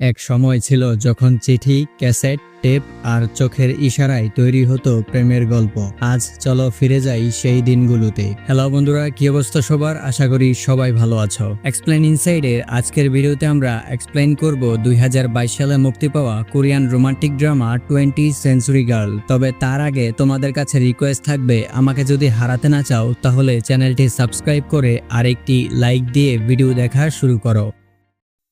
এক সময় ছিল যখন চিঠি, ক্যাসেট, টেপ আর চোখের ইশারায় তৈরি হতো প্রেমের গল্প। আজ চলো ফিরে যাই সেই দিনগুলোতে। হ্যালো বন্ধুরা, কি অবস্থা সবার? আশা করি সবাই ভালো আছো। এক্সপ্লেন ইনসাইডের আজকের ভিডিওতে আমরা এক্সপ্লেন করব দুই হাজার বাইশ সালে মুক্তি পাওয়া Korean romantic drama twenty century girl. তবে তার আগে তোমাদের কাছে রিকোয়েস্ট থাকবে, আমাকে যদি হারাতে না চাও, তাহলে চ্যানেলটি সাবস্ক্রাইব করে আরেকটি লাইক দিয়ে ভিডিও দেখা শুরু করো।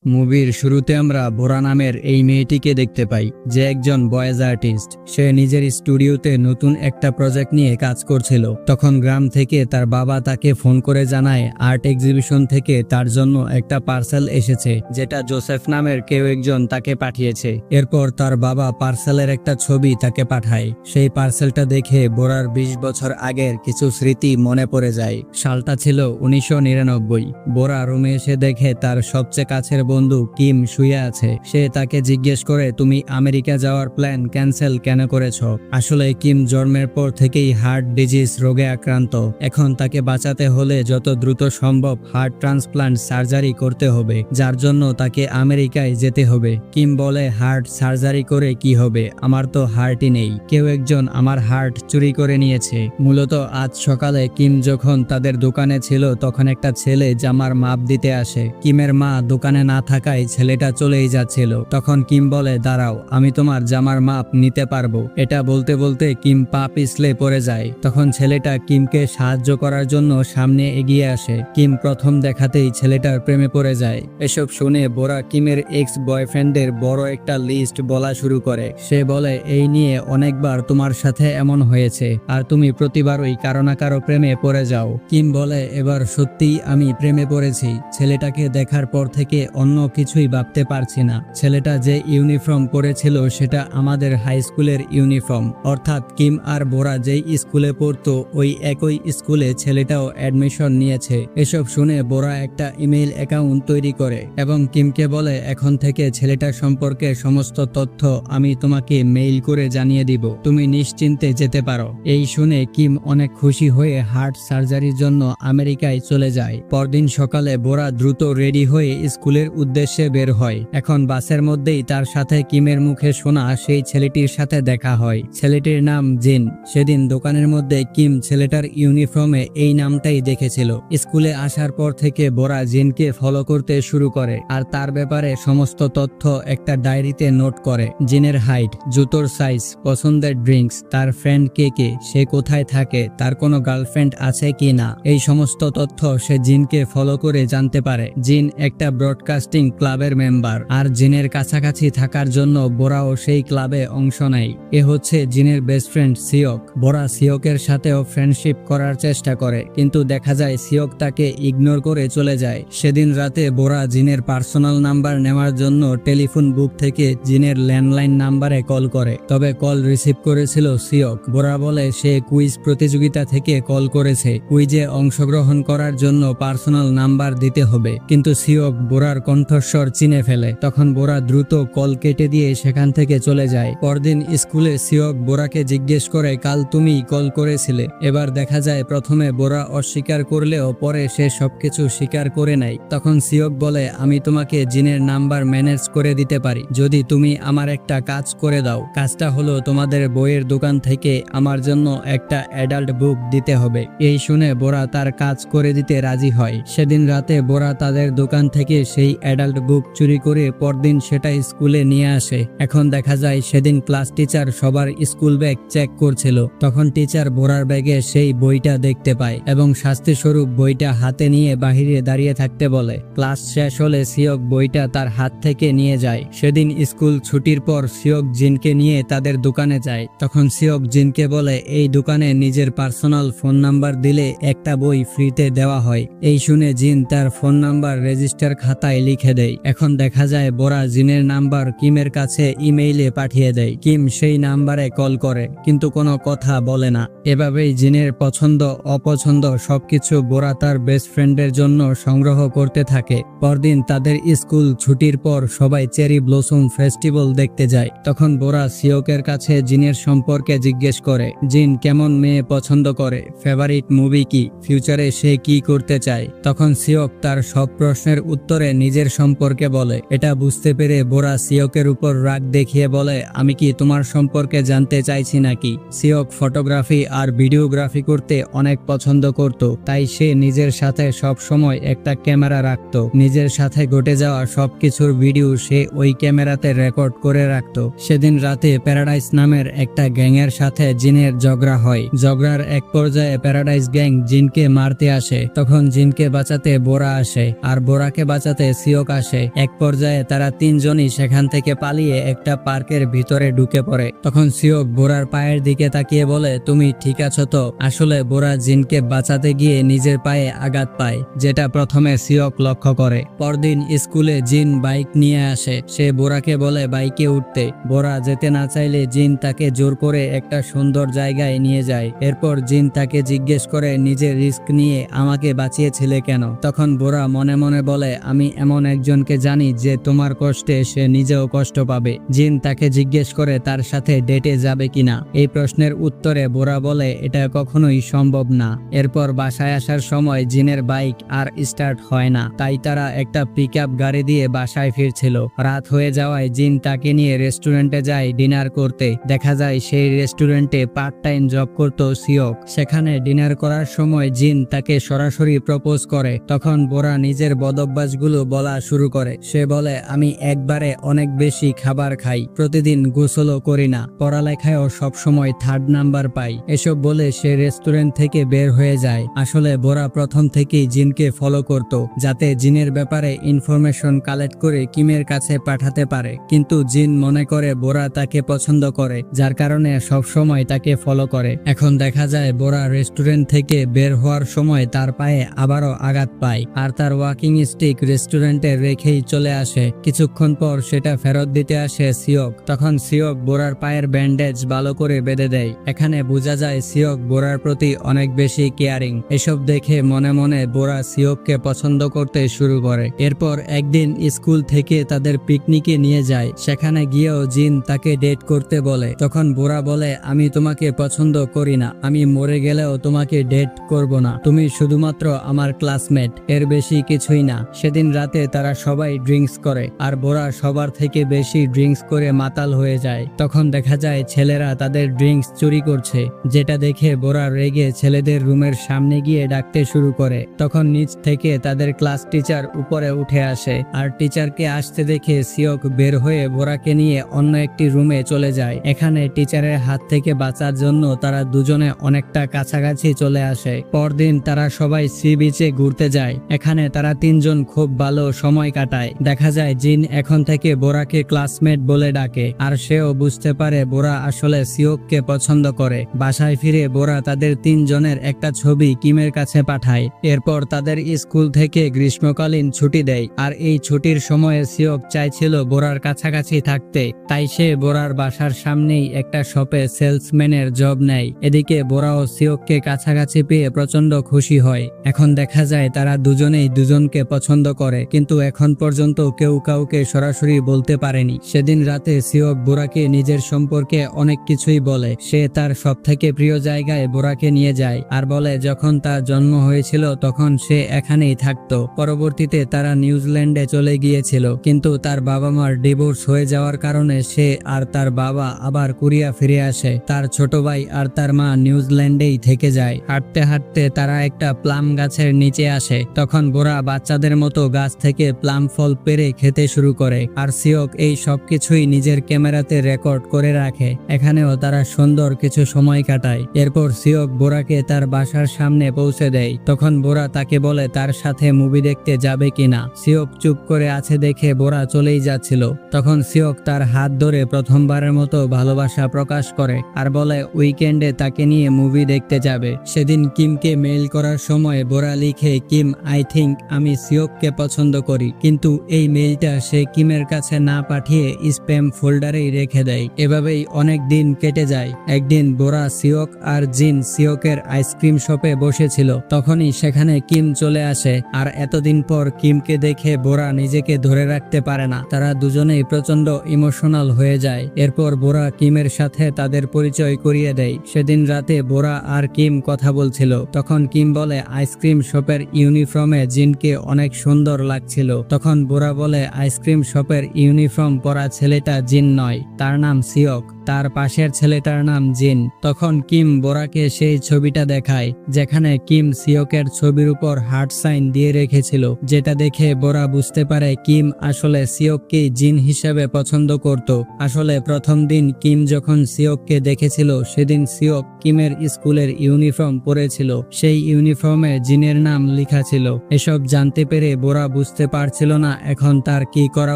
মুভির শুরুতে আমরা বোরা নামের এই মেয়েটিকে দেখতে পাই, যে একজন বয়েজ আর্টিস্ট। সে নিজের স্টুডিওতে নতুন একটা প্রজেক্ট নিয়ে কাজ করছিল। তখন গ্রাম থেকে তার বাবা তাকে ফোন করে জানায়, আর্ট এক্সিবিশন থেকে তার জন্য একটা পার্সেল এসেছে, যেটা জোসেফ নামের কেউ একজন তাকে পাঠিয়েছে। এরপর তার বাবা পার্সেলের একটা ছবি তাকে পাঠায়। সেই পার্সেলটা দেখে বোরার ২০ বছর আগের কিছু স্মৃতি মনে পড়ে যায়। সালটা ছিল উনিশশো নিরানব্বই। বোরা রুমে এসে দেখে তার সবচেয়ে কাছের বন্ধু কিম শুয়ে আছে। সে তাকে জিজ্ঞেস করে, তুমি আমেরিকা যাওয়ার প্ল্যান ক্যান্সেল কেন করেছ? আসলে কিম জন্মের পর থেকেই হার্ট ডিজিজ রোগে আক্রান্ত। এখন তাকে বাঁচাতে হলে যত দ্রুত সম্ভব হার্ট ট্রান্সপ্লান্ট সার্জারি করতে হবে, যার জন্য তাকে আমেরিকায় যেতে হবে। কিম বলে, হার্ট সার্জারি করে কি হবে? আমার তো হার্টই নেই। কেউ একজন আমার হার্ট চুরি করে নিয়েছে। মূলত আজ সকালে কিম যখন তাদের দোকানে ছিল, তখন একটা ছেলে জামার মাপ দিতে আসে। কিমের মা দোকানে না থাকায় ছেলেটা চলেই যাচ্ছিল। তখন কিম বলে, দাঁড়াও, আমি তোমার জামার মাপ নিতে পারব। এটা বলতে বলতে কিম পা পিছলে পড়ে যায়। তখন ছেলেটা কিমকে সাহায্য করার জন্য সামনে এগিয়ে আসে। কিম প্রথম দেখাতেই ছেলেটার প্রেমে পড়ে যায়। এসব শুনে বোরা কিমের এক্স বয়ফ্রেন্ডের বড় একটা লিস্ট বলা শুরু করে। সে বলে, এই নিয়ে অনেকবার তোমার সাথে এমন হয়েছে, আর তুমি প্রতিবারই কারও না কারও প্রেমে পড়ে যাও। কিম বলে, এবার সত্যিই আমি প্রেমে পড়েছি। ছেলেটাকে দেখার পর থেকে অন্য কিছুই ভাবতে পারছি না। ছেলেটা যে ইউনিফর্ম পরেছিল সেটা আমাদের হাই স্কুলের ইউনিফর্ম। অর্থাৎ কিম আর বোরা যেই স্কুলে পড়তো, ওই একই স্কুলে ছেলেটাও অ্যাডমিশন নিয়েছে। এসব শুনে বোরা একটা ইমেইল অ্যাকাউন্ট তৈরি করে এবং কিমকে বলে, এখন থেকে ছেলেটার সম্পর্কে সমস্ত তথ্য আমি তোমাকে মেইল করে জানিয়ে দিব। তুমি নিশ্চিন্তে যেতে পারো। এই শুনে কিম অনেক খুশি হয়ে হার্ট সার্জারির জন্য আমেরিকায় চলে যায়। পরদিন সকালে বোরা দ্রুত রেডি হয়ে স্কুলের উদ্দেশ্যে বের হয়। এখন বাসের মধ্যেই তার সাথে কিমের মুখে শোনা সেই ছেলেটির সাথে দেখা হয়। ছেলেটির নাম জিন। সেদিন দোকানের মধ্যে কিম ছেলেটার ইউনিফর্মে এই নামটাই দেখেছিল। স্কুলে আসার পর থেকে বোরা জিনকে ফলো করতে শুরু করে আর তার ব্যাপারে সমস্ত তথ্য একটা ডায়েরিতে নোট করে। জিনের হাইট, জুতোর সাইজ, পছন্দের ড্রিঙ্কস, তার ফ্রেন্ড কে কে, সে কোথায় থাকে, তার কোনো গার্লফ্রেন্ড আছে কি না এই সমস্ত তথ্য সে জিনকে ফলো করে জানতে পারে। জিন একটা ব্রডকাস্টিং ক্লাবের মেম্বার। আর জিনের কাছাকাছি থাকার জন্য বোরাও সেই ক্লাবে অংশ নেয়। এ হচ্ছে জিনের বেস্ট ফ্রেন্ড সিয়ক। বোরা সিয়কের সাথেও ফ্রেন্ডশিপ করার চেষ্টা করে, কিন্তু দেখা যায় সিয়ক তাকে ইগনোর করে চলে যায়। সেদিন রাতে বোরা জিনের পার্সোনাল নাম্বার নেওয়ার জন্য টেলিফোন বুক থেকে জিনের ল্যান্ডলাইন নাম্বারে কল করে। তবে কল রিসিভ করেছিল সিয়ক। বোরা বলে, সে কুইজ প্রতিযোগিতা থেকে কল করেছে। কুইজে অংশগ্রহণ করার জন্য পার্সোনাল নাম্বার দিতে হবে। কিন্তু সিয়ক বোরার কণ্ঠস্বর চিনে ফেলে। তখন বোরা দ্রুত কল কেটে দিয়ে সেখান থেকে চলে যায়। পরদিন স্কুলে সিয়ক বোরাকে জিজ্ঞেস করে, কাল তুমি কল করেছিলে? এবার দেখা যায়, প্রথমে বোরা অস্বীকার করলেও পরে সে সবকিছু স্বীকার করে নেয়। তখন সিয়ক বলে, আমি তোমাকে জিনের নাম্বার ম্যানেজ করে দিতে পারি। যদি তুমি আমার একটা কাজ করে দাও। কাজটা হলো তোমাদের বইয়ের দোকান থেকে আমার জন্য একটা অ্যাডাল্ট বুক দিতে হবে। এই শুনে বোরা তার কাজ করে দিতে রাজি হয়। সেদিন রাতে বোরা তাদের দোকান থেকে সেই অ্যাডাল্ট বুক চুরি করে পরদিন সেটা স্কুলে নিয়ে আসে। এখন দেখা যায় সেদিন ক্লাস টিচার সবার স্কুল ব্যাগ চেক করছিল। তখন টিচার বোরার ব্যাগে সেই বইটা দেখতে পায় এবং শাস্তিস্বরূপ বইটা হাতে নিয়ে বাহিরে দাঁড়িয়ে থাকতে বলে। ক্লাস শেষ হলে সিয়ক বইটা তার হাত থেকে নিয়ে যায়। সেদিন স্কুল ছুটির পর সিয়ক জিনকে নিয়ে তাদের দোকানে যায়। তখন সিয়ক জিনকে বলে, এই দোকানে নিজের পার্সোনাল ফোন নাম্বার দিলে একটা বই ফ্রিতে দেওয়া হয়। এই শুনে জিন তার ফোন নাম্বার রেজিস্টার খাতায় দেয় এখন দেখা যায় বোরা জিনের নাম্বার কিমের কাছে ইমেইলে পাঠিয়ে দেয়। কিম সেই নাম্বারে কল করে, কিন্তু কোনো কথা বলে না। এভাবেই জিনের পছন্দ, অপছন্দ সবকিছু বোরা তার বেস্ট ফ্রেন্ডের জন্য সংগ্রহ করতে থাকে। পরদিন তাদের স্কুল ছুটির পর সবাই চেরি ব্লসম ফেস্টিভ্যাল দেখতে যায়। তখন বোরা সিওকের কাছে জিনের সম্পর্কে জিজ্ঞেস করে, জিন, কেমন মেয়ে পছন্দ করে? ফেভারিট মুভি কি? ফিউচারে সে কি করতে চায়? তখন সিওক তার সব প্রশ্নের উত্তরে নিজের সম্পর্কে বলে। এটা বুঝতে পেরে বোরা সিওকের উপর রাগ দেখিয়ে বলে, আমি কি তোমার সম্পর্কে জানতে চাইছি নাকি? সিওক ফটোগ্রাফি আর ভিডিওগ্রাফি করতে অনেক পছন্দ করত, তাই সে নিজের সাথে সব সময় একটা ক্যামেরা রাখত। নিজের সাথে ঘটে যাওয়া সবকিছুর ভিডিও সে ওই ক্যামেরাতে রেকর্ড করে রাখত। সেদিন রাতে প্যারাডাইস নামের একটা গ্যাংয়ের সাথে জিনের ঝগড়া হয়। ঝগড়ার এক পর্যায়ে প্যারাডাইস গ্যাং জিনকে মারতে আসে। তখন জিনকে বাঁচাতে বোরা আসে, আর বোরাকে বাঁচাতে সিওক আসে। এক পর্যায়ে তারা তিনজনই সেখান থেকে পালিয়ে একটা পার্কের ভিতরে ঢুকে পড়ে। তখন সিওক বোরার পায়ের দিকে তাকিয়ে বলে, তুমি ঠিক আছো তো? আসলে বোরা জিনকে বাঁচাতে গিয়ে নিজের পায়ে আঘাত পায়, যেটা প্রথমে সিওক লক্ষ্য করে। পরদিন স্কুলে জিন বাইক নিয়ে আসে। সে বোরাকে বলে, বাইকে উঠতে। বোরা যেতে না চাইলে জিন তাকে জোর করে একটা সুন্দর জায়গায় নিয়ে যায়। এরপর জিন তাকে জিজ্ঞেস করে, নিজের রিস্ক নিয়ে আমাকে বাঁচিয়েছিলে কেন? তখন বোরা মনে মনে বলে, আমি এমন একজনকে জানি যে তোমার কষ্টে সে নিজেও কষ্ট পাবে। জিন তাকে জিজ্ঞেস করে তার সাথে ডেটে যাবে কিনা। এই প্রশ্নের উত্তরে বোরা বলে, এটা কখনোই সম্ভব না। এরপর বাসায় আসার সময় জিনের বাইক আর স্টার্ট হয় না। তাই তারা একটা পিক গাড়ি দিয়ে বাসায় ফিরছিল। রাত হয়ে যাওয়ায় জিন তাকে নিয়ে রেস্টুরেন্টে যায় ডিনার করতে। দেখা যায় সেই রেস্টুরেন্টে পার্ট টাইম জব করত সিওক সেখানে ডিনার করার সময় জিন তাকে সরাসরি প্রপোজ করে। তখন বোরা নিজের বদভ্যাসগুলো বলা শুরু করে। সে বলে, আমি একবারে অনেক বেশি খাবার খাই, প্রতিদিন গোসলও করি না, পড়ালেখায়ও সবসময় থার্ড নাম্বার পাই। এসব বলে সে রেস্টুরেন্ট থেকে বের হয়ে যায়। আসলে বোরা প্রথম থেকেই জিনকে ফলো করত, যাতে জিনের ব্যাপারে ইনফরমেশন কালেক্ট করে কিমের কাছে পাঠাতে পারে। কিন্তু জিন মনে করে বোরা তাকে পছন্দ করে, যার কারণে সব সময় তাকে ফলো করে। এখন দেখা যায় বোরা রেস্টুরেন্ট থেকে বের হওয়ার সময় তার পায়ে আবারও আঘাত পায়, আর তার ওয়াকিং স্টিক রেস্টুরেন্টে রেখেই চলে আসে। কিছুক্ষণ পর সেটা ফেরত দিতে আসে সিওক। তখন সিওক বোরার পায়ের ব্যান্ডেজ ভালো করে বেঁধে দেয়। এখানে বোঝা যায় সিওক বোরার প্রতি অনেক বেশি কেয়ারিং। এসব দেখে মনে মনে বোরা সিওককে পছন্দ করতে শুরু করে। এরপর একদিন স্কুল থেকে তাদের পিকনিকে নিয়ে যায়। সেখানে গিয়েও জিন তাকে ডেট করতে বলে। তখন বোরা বলে, আমি তোমাকে পছন্দ করি না। আমি মরে গেলেও তোমাকে ডেট করব না। তুমি শুধুমাত্র আমার ক্লাসমেট। এর বেশি কিছুই না। সেদিন রাতে তারা সবাই ড্রিঙ্কস করে, আর বোরা সবার থেকে বেশি ড্রিঙ্কস করে মাতাল হয়ে যায়। তখন দেখা যায় ছেলেরা তাদের ড্রিঙ্কস চুরি করছে, যেটা দেখে বোরা রেগে ছেলেদের রুমের সামনে গিয়ে ডাকতে শুরু করে। তখন নিচ থেকে তাদের ক্লাস টিচার উপরে উঠে আসে, আর টিচারকে আসতে দেখে সিওক বের হয়ে বোরাকে নিয়ে অন্য একটি রুমে চলে যায়। এখানে টিচারের হাত থেকে বাঁচার জন্য তারা দুজনে অনেকটা কাছাকাছি চলে আসে। পরদিন তারা সবাই সি বিচে ঘুরতে যায়। এখানে তারা তিনজন খুব ভালো সময় কাটায়। দেখা যায় জিন এখন থেকে বোরাকে ক্লাসমেট বলে ডাকে, আর সেও বুঝতে পারে বোরা আসলে সিওককে পছন্দ করে। বাসায় ফিরে বোরা তাদের তিনজনের একটা ছবি কিমের কাছে পাঠায়। এরপর তাদের স্কুল থেকে গ্রীষ্মকালীন ছুটি দেয়, আর এই ছুটির সময়ে সিওক চাইছিল বোরার কাছাকাছি থাকতে। তাই সে বোরার বাসার সামনেই একটা শপে সেলসম্যানের জব নেয়। এদিকে বোরাও সিওককে কাছাকাছি পেয়ে প্রচণ্ড খুশি হয়। এখন দেখা যায় তারা দুজনেই দুজনকে পছন্দ করে, কিন্তু এখন পর্যন্ত কেউ কাউকে সরাসরি বলতে পারেনি। সেদিন রাতে সিওক বোরাকে নিজের সম্পর্কে অনেক কিছুই বলে। সে তার সব থেকে প্রিয় জায়গায় বোরাকে নিয়ে যায় আর বলে, যখন তার জন্ম হয়েছিল তখন সে এখানেই থাকতো। পরবর্তীতে তারা নিউজিল্যান্ডে চলে গিয়েছিল। কিন্তু তার বাবা মার ডিভোর্স হয়ে যাওয়ার কারণে সে আর তার বাবা আবার কোরিয়া ফিরে আসে। তার ছোট ভাই আর তার মা নিউজিল্যান্ডেই থেকে যায়। হাঁটতে হাঁটতে তারা একটা প্লাম গাছের নিচে আসে। তখন বোরা বাচ্চাদের মতো গাছ থেকে প্লাম ফল পেরে খেতে শুরু করে। আর সিওক এই সবকিছুই নিজের ক্যামেরাতে রেকর্ড করে রাখে। এখানেও তারা সুন্দর কিছু সময় কাটায়। এরপর সিওক বোরাকে তার বাসার সামনে পৌঁছে দেয়। তখন বোরা তাকে বলে, তার সাথে মুভি দেখতে যাবে কিনা সিওক চুপ করে আছে দেখে বোরা চলেই যাচ্ছিল। তখন সিওক তার হাত ধরে প্রথমবারের মতো ভালোবাসা প্রকাশ করে আর বলে, উইকেন্ডে তাকে নিয়ে মুভি দেখতে যাবে। সেদিন কিমকে মেইল করার সময় বোরা লিখে, কিম, আই থিঙ্ক আমি সিওককে পছন্দ করি। কিন্তু এই মেইলটা সে কিমের কাছে না পাঠিয়ে স্প্যাম ফোল্ডারেই রেখে দেয়। এভাবেই অনেক দিন কেটে যায়। একদিন বোরা সিওক আর জিন সিওকের আইসক্রিম শপে বসেছিল। তখনই সেখানে কিম চলে আসে। আর এতদিন পর কিমকে দেখে বোরা নিজেকে ধরে রাখতে পারে না। তারা দুজনেই প্রচণ্ড ইমোশনাল হয়ে যায়। এরপর বোরা কিমের সাথে তাদের পরিচয় করিয়ে দেয়। সেদিন রাতে বোরা আর কিম কথা বলছিল। তখন কিম বলে আইসক্রিম শপের ইউনিফর্মে জিনকে অনেক সুন্দর লাগছিল তখন বোরা বলে আইসক্রিম শপের ইউনিফর্ম পরা ছেলেটা জিন নয় তার নাম সিওক তার পাশের ছেলেটার নাম জিন। তখন কিম বোরাকে সেই ছবিটা দেখায়, যেখানে কিম সিওকের ছবির উপর হার্ট সাইন দিয়ে রেখেছিল, যেটা দেখে বোরা বুঝতে পারে কিম আসলে সিওককে জিন হিসেবে পছন্দ করত। আসলে প্রথম দিন কিম যখন সিওককে দেখেছিল, সেদিন সিওক কিমের স্কুলের ইউনিফর্ম পরেছিল। সেই ইউনিফর্মে জিনের নাম লেখা ছিল। এসব জানতে পেরে বোরা বুঝতে পারছিল না এখন তার কি করা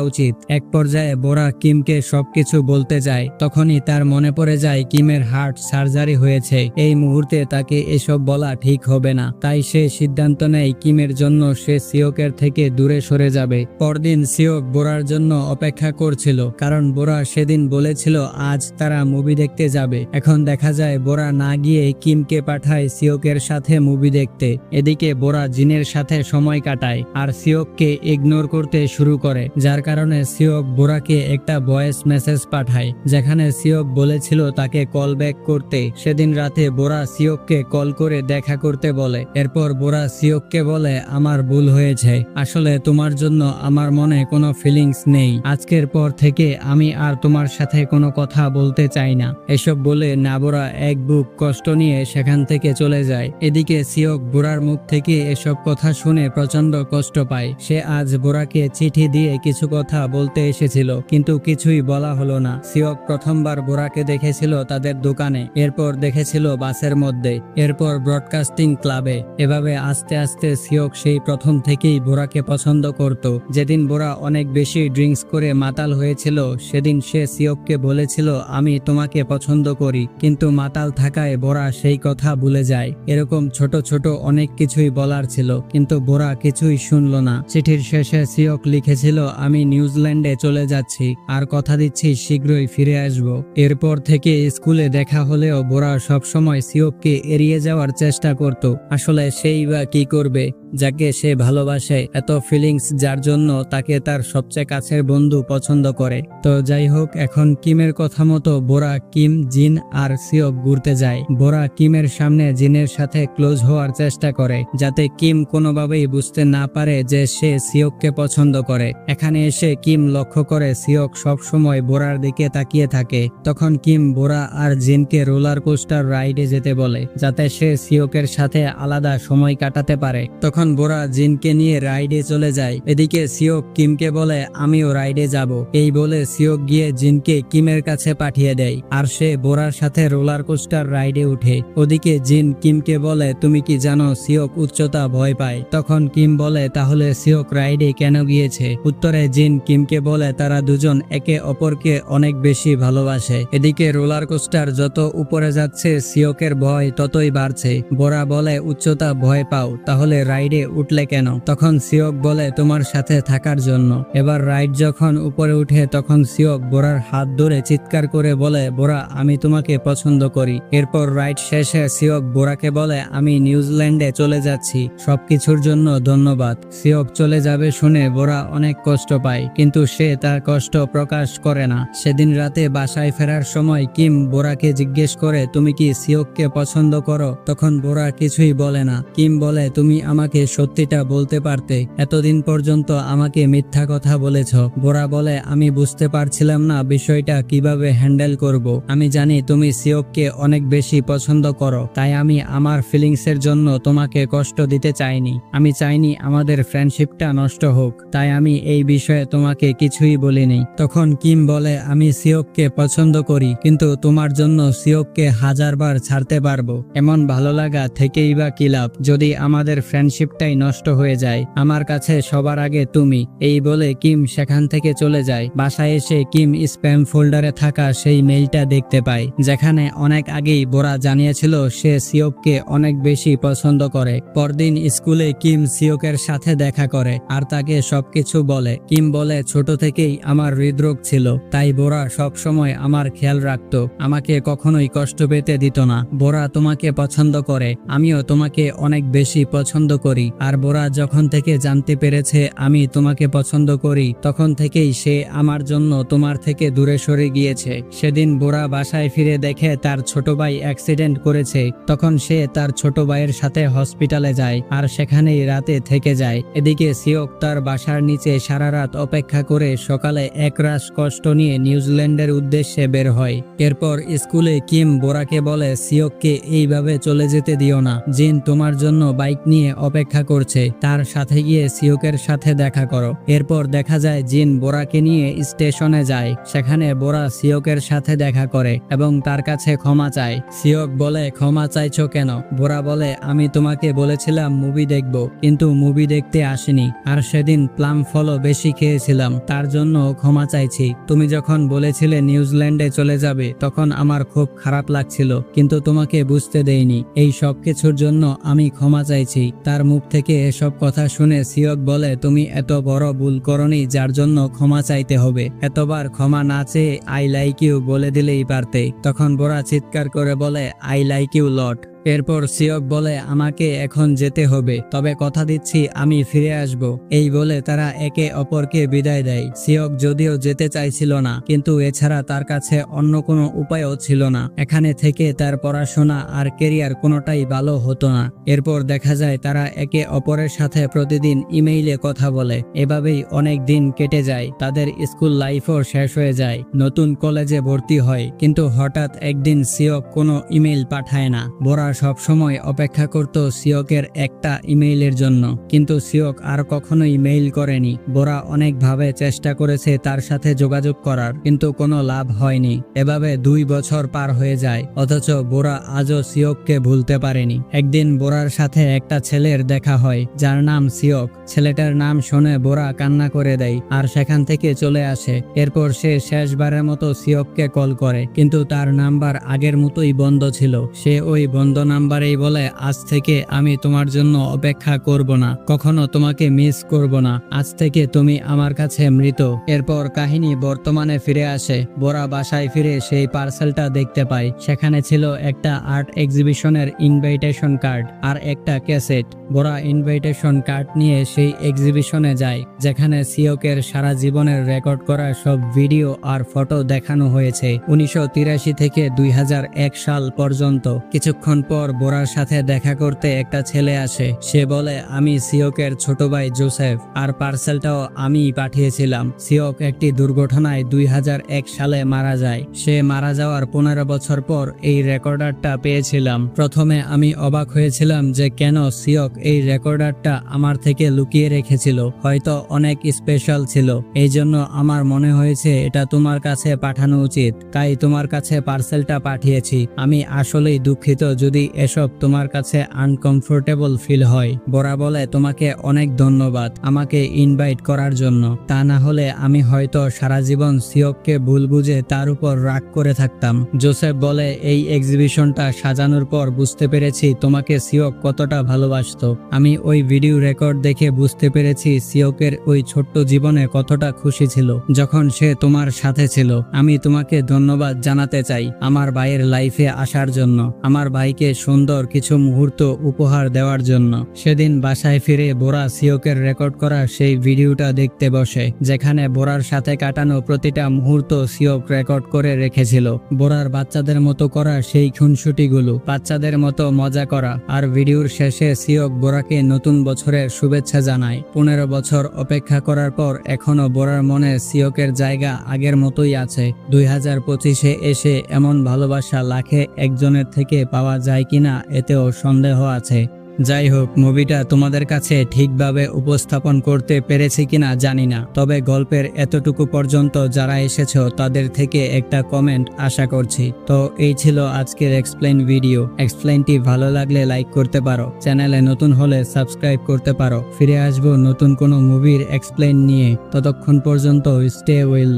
উচিত। এক পর্যায়ে বোরা কিমকে সবকিছু বলতে যায়, তখনই তার মনে পড়ে যায় কিমের হার্ট সার্জারি হয়েছে। এই মুহূর্তে তাকে এসব বলা ঠিক হবে না। তাই সে সিদ্ধান্ত নেয় কিমের জন্য সে সিওকের থেকে দূরে সরে যাবে। পরদিন সিওক বোরার জন্য অপেক্ষা করছিল, কারণ বোরা সেদিন বলেছিল, আজ তারা মুভি দেখতে যাবে। এখন দেখা যায় বোরা না গিয়ে কিমকে পাঠায় সিওকের সাথে মুভি দেখতে। এদিকে বোরা জিনের সাথে সময় কাটায় আর সিওককে ইগনোর করতে শুরু করে। যার কারণে সিওক বোরাকে একটা ভয়েস মেসেজ পাঠায়, যেখানে সিওক বলেছিল তাকে কল ব্যাক করতে। সেদিন রাতে বোরা সিওককে কল করে দেখা করতে বলে। এরপর বোরা সিওককে বলে, আমার ভুল হয়েছে। আসলে তোমার জন্য আমার মনে কোনো ফিলিংস নেই। আজকের পর থেকে আমি আর তোমার সাথে কোনো কথা বলতে চাই না। এসব বলে নাবোরা এক বুক কষ্ট নিয়ে সেখান থেকে চলে যায়। এদিকে সিওক বোরার মুখ থেকে এসব কথা শুনে প্রচণ্ড কষ্ট পায়। সে আজ বোরাকে চিঠি দিয়ে কিছু কথা বলতে এসেছিল, কিন্তু কিছুই বলা হলো না। সিওক প্রথমবার বোরাকে দেখেছিল তাদের দোকানে, এরপর দেখেছিল বাসের মধ্যে, এরপর ব্রডকাস্টিং ক্লাবে। এভাবে আস্তে আস্তে সিওক সেই প্রথম থেকেই বোরাকে পছন্দ করত। যেদিন বোরা অনেক বেশি ড্রিঙ্কস করে মাতাল হয়েছিল, সেদিন সে সিওককে বলেছিল, আমি তোমাকে পছন্দ করি। কিন্তু মাতাল থাকায় বোরা সেই কথা ভুলে যায়। এরকম ছোট ছোট অনেক কিছুই বলার ছিল, কিন্তু বোরা কিছুই শুনল না। চিঠির শেষে সিওক লিখেছিল, আমি নিউজিল্যান্ডে চলে যাচ্ছি, আর কথা দিচ্ছি, শীঘ্রই ফিরে আসব। এরপর থেকে স্কুলে দেখা হলেও বোরা সবসময় সিওককে এড়িয়ে যাওয়ার চেষ্টা করত। আসলে সেই বা কি করবে, যাকে সে ভালোবাসে, এত ফিলিংস যার জন্য তাকে তার সবচেয়ে কাছের বন্ধু পছন্দ করে। তো যাই হোক, এখন কিমের কথা মতো বোরা, কিম, জিন আর সিওক ঘুরতে যায়। বোরা কিমের সামনে জিনের সাথে ক্লোজ হওয়ার চেষ্টা করে, যাতে কিম কোনোভাবেই বুঝতে না পারে যে সে সিওককে পছন্দ করে। এখানে এসে কিম লক্ষ্য করে সিওক সবসময় বোরার দিকে তাকিয়ে থাকে। তখন কিম বোরা আর জিনকে রোলার কোস্টার রাইডে যেতে বলে, যাতে সে সিওকের সাথে আলাদা সময় কাটাতে পারে। তখন বোরা জিনকে নিয়ে রাইডে চলে যায়। এদিকে সিওক কিমকে বলে, আমিও রাইডে যাব। এই বলে সিওক গিয়ে জিনকে কিমের কাছে পাঠিয়ে দেয়, আর সে বোরার সাথে রোলার কোস্টার রাইডে উঠে। ওদিকে জিন কিমকে বলে, তুমি কি জানো, সিওক উচ্চতা ভয় পায়? তখন কিম বলে, তাহলে সিওক রাইডে কেন গিয়েছে? উত্তরে জিন কিমকে বলে, তারা দুজন একে অপরকে অনেক বেশি ভালোবাসে। এদিকে রোলার কোস্টার যত উপরে যাচ্ছে সিওকের ভয় ততই বাড়ছে। বোরা বলে, উচ্চতা ভয় পাও, তাহলে রাইডে উঠলে কেন? তখন সিওক বলে, তোমার সাথে থাকার জন্য। এবার রাইড যখন উপরে উঠে, তখন সিওক বোরার হাত ধরে চিৎকার করে বলে, বোরা, আমি তোমাকে পছন্দ করি। এরপর রাইড শেষে সিওক বোরাকে বলে, আমি নিউজিল্যান্ডে চলে যাচ্ছি। সবকিছুর জন্য ধন্যবাদ। সিওক চলে যাবে শুনে বোরা অনেক কষ্ট পায়, কিন্তু সে তার কষ্ট প্রকাশ করে না। সেদিন রাতে বাসায় ফেরার সময় কিম বোরাকে জিজ্ঞেস করে, তুমি কি সিওককে পছন্দ করো? তখন বোরা কিছুই বলে না। কিম বলে, তুমি আমাকে সত্যিটা বলতে পারতে। এতদিন পর্যন্ত আমাকে মিথ্যা কথা বলেছ। বোরা বলে, আমি বুঝতে পারছিলাম না বিষয়টা কীভাবে হ্যান্ডেল করব। আমি জানি তুমি সিওককে অনেক বেশি পছন্দ করো, তাই আমি আমার ফিলিংসের জন্য তোমাকে কষ্ট দিতে চাইনি। আমি চাইনি আমাদের ফ্রেন্ডশিপটা নষ্ট হোক, তাই আমি এই বিষয়ে তোমাকে কিছুই বলিনি। তখন কিম বলে, আমি সিওককে পছন্দ করি, কিন্তু তোমার জন্য সিওককে হাজারবার ছাড়তে পারব। এমন ভালো লাগা থেকেই বা কি লাভ? যদি আমাদের ফ্রেন্ডশিপটাই নষ্ট হয়ে যায়, আমার কাছে সবার আগে তুমি, এই বলে কিম সেখান থেকে চলে যায়। বাসায় এসে কিম স্প্যাম ফোল্ডারে থাকা সেই মেইলটা দেখতে পায়, যেখানে অনেক আগেই বোরা জানিয়েছিল সে সিওককে অনেক বেশি পছন্দ করে। পরদিন স্কুলে কিম সিওকের সাথে দেখা করে, আর তাকে সবকিছু বলে। কিম বলে, ছোট থেকেই আমার হৃদরোগ ছিল, তাই বোরা সব সময় আমার খেয়াল রাখতো, আমাকে কখনোই কষ্ট পেতে দিত না। বোরা তোমাকে পছন্দ করে, আমিও তোমাকে অনেক বেশি পছন্দ করি। আর বোরা যখন থেকে জানতে পেরেছে আমি তোমাকে পছন্দ করি, তখন থেকেই সে আমার জন্য তোমার থেকে দূরে সরে গিয়েছে। সেদিন বোরা বাসায় ফিরে দেখে তার ছোট ভাই অ্যাক্সিডেন্ট করেছে, তখন সে তার ছোট ভাইয়ের সাথে হসপিটালে যায় আর সেখানেই রাতে থেকে যায়। এদিকে সিওক তার বাসার নিচে সারা রাত অপেক্ষা করে সকালে একরাশ কষ্ট নিয়ে নিউজিল্যান্ডের উদ্দেশ্যে বের হয়। এরপর স্কুলে কিম বোরাকে বলে সিওককে এইভাবে চলে যেতে দিও না। জিন তোমার জন্য বাইক নিয়ে অপেক্ষা করছে। তার সাথে গিয়ে সিওকের সাথে দেখা করো। এরপর দেখা যায়, জিন বোরাকে নিয়ে স্টেশনে যায়। সেখানে বোরা সিওকের সাথে দেখা করে এবং তার কাছে ক্ষমা চায়। সিওক বলে, ক্ষমা চাইছো কেন? বোরা বলে, আমি তোমাকে বলেছিলাম মুভি দেখব, কিন্তু মুভি দেখতে আসিনি। আর সেদিন প্লাম ফলও বেশি খেয়েছিলাম, তার জন্য ক্ষমা চাইছি। তুমি যখন বলেছিলে নিউজিল্যান্ডে চলে যাবে, তখন আমার খুব খারাপ লাগছিল, কিন্তু তোমাকে বুঝতে দেইনি। এই সব কিছুর জন্য আমি ক্ষমা চাইছি। তার মুখ থেকে এসব কথা শুনে সিয়ক বলে, তুমি এত বড় ভুল করনি যার জন্য ক্ষমা চাইতে হবে। এতবার ক্ষমা না চেয়ে আই লাইক ইউ বলে দিলেই পারতে। তখন বোরা চিৎকার করে বলে আই লাইক ইউ লট এরপর সিয়ক বলে, আমাকে এখন যেতে হবে। তবে কথা দিচ্ছি, আমি ফিরে আসব। এই বলে তারা একে অপরকে বিদায় দেয়। সিয়ক যদিও যেতে চাইছিল না, কিন্তু এছাড়া তার কাছে অন্য কোনো উপায়ও ছিল না। এখানে থেকে তার পড়াশোনা আর কেরিয়ার কোনোটাই ভালো হতো না। এরপর দেখা যায়, তারা একে অপরের সাথে প্রতিদিন ইমেইলে কথা বলে। এভাবেই অনেক দিন কেটে যায়। তাদের স্কুল লাইফও শেষ হয়ে যায়। নতুন কলেজে ভর্তি হয়। কিন্তু হঠাৎ একদিন সিয়ক কোনো ইমেইল পাঠায় না। বোরা সব সময় অপেক্ষা করত সিয়কের একটা ইমেইলের জন্য। কিন্তু সিয়ক আর কখনোই মেইল করেনি। বোরা অনেকভাবে চেষ্টা করেছে তার সাথে যোগাযোগ করার, কিন্তু কোনো লাভ হয়নি। এভাবে দুই বছর পার হয়ে যায়, অথচ বোরা আজও সিয়ককে ভুলতে পারেনি। একদিন বোরার সাথে একটা ছেলের দেখা হয়, যার নাম সিয়ক। ছেলেটার নাম শুনে বোরা কান্না করে দেয়, আর সেখান থেকে চলে আসে। এরপর সে শেষবারের মতো সিয়ককে কল করে, কিন্তু তার নাম্বার আগের মতোই বন্ধ ছিল। সে ওই বন্ধ নাম্বারেই বলে, আজ থেকে আমি তোমার জন্য অপেক্ষা করব না, কখনো তোমাকে মিস করব না। আজ থেকে তুমি আমার কাছে মৃত। এরপর কাহিনী বর্তমানে ফিরে আসে। বোরা বাসায় ফিরে সেই পার্সেলটা দেখতে পায়। সেখানে ছিল একটা আর্ট এক্সিবিশনের ইনভাইটেশন কার্ড আর একটা ক্যাসেট। বোরা ইনভাইটেশন কার্ড নিয়ে সেই এক্সিবিশনে যায়, যেখানে সিওকের সারা জীবনের রেকর্ড করা সব ভিডিও আর ফটো দেখানো হয়েছে। উনিশশো তিরাশি থেকে দুই হাজার এক সাল পর্যন্ত। কিছুক্ষণ পর বোরার সাথে দেখা করতে একটা ছেলে আসে। সে বলে, আমি সিওকের ছোট ভাই জোসেফ, আর পার্সেলটাও আমি পাঠিয়েছিলাম। সিওক একটি দুর্ঘটনায় দুই হাজার এক সালে মারা যায়। সে মারা যাওয়ার পনেরো বছর পর এই রেকর্ডারটা পেয়েছিলাম। প্রথমে আমি অবাক হয়েছিলাম যে কেন সিওক এই রেকর্ডারটা আমার থেকে লুকিয়ে রেখেছিল। হয়তো অনেক স্পেশাল ছিল। এই জন্য আমার মনে হয়েছে, এটা তোমার কাছে পাঠানো উচিত। তাই তোমার কাছে পার্সেলটা পাঠিয়েছি। আমি আসলেই দুঃখিত যদি এসব তোমার কাছে আনকমফোর্টেবল ফিল হয়, বোরা বলে তোমাকে অনেক ধন্যবাদ আমাকে ইনভাইট করার জন্য। তা না হলে আমি হয়তো সারা জীবন সিয়ককে ভুল বুঝে তার উপর রাগ করে থাকতাম। জোসেফ বলে, এই এক্সিবিশনটা সাজানোর পর বুঝতে পেরেছি তোমাকে সিয়ক কতটা ভালোবাসতো। আমি ওই ভিডিও রেকর্ড দেখে বুঝতে পেরেছি সিয়কের ওই ছোট্ট জীবনে কতটা খুশি ছিল, যখন সে তোমার সাথে ছিল। আমি তোমাকে ধন্যবাদ জানাতে চাই আমার ভাইয়ের লাইফে আসার জন্য। আমার ভাইকে সুন্দর কিছু মুহূর্ত উপহার দেওয়ার জন্য। সেদিন বাসায় ফিরে বোরা সিওকের রেকর্ড করা সেই ভিডিওটা দেখতে বসে, যেখানে বোরার সাথে কাটানো প্রতিটা মুহূর্ত সিওক রেকর্ড করে রেখেছিল। বোরার বাচ্চাদের মতো করা সেই খুনসুটিগুলো, বাচ্চাদের মতো মজা করা। আর ভিডিওর শেষে সিওক বোরাকে নতুন বছরের শুভেচ্ছা জানায়। পনেরো বছর অপেক্ষা করার পর এখনও বোরার মনে সিওকের জায়গা আগের মতোই আছে। দুই হাজার পঁচিশে এসে এমন ভালোবাসা লাখে একজনের থেকে পাওয়া যায় কিনা এতেও সন্দেহ আছে। যাই হোক মুভিটা তোমাদের কাছে ঠিকভাবে উপস্থাপন করতে পেরেছি কিনা জানি না। তবে গল্পের এতটুকু পর্যন্ত যারা এসেছ তাদের থেকে একটা কমেন্ট আশা করছি। তো এই ছিল আজকের এক্সপ্লেন ভিডিও এক্সপ্লেনটি ভালো লাগলে লাইক করতে পারো। চ্যানেলে নতুন হলে সাবস্ক্রাইব করতে পারো। ফিরে আসব নতুন কোনো মুভির এক্সপ্লেন নিয়ে। ততক্ষণ পর্যন্ত স্টে উইল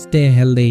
স্টে হেলদি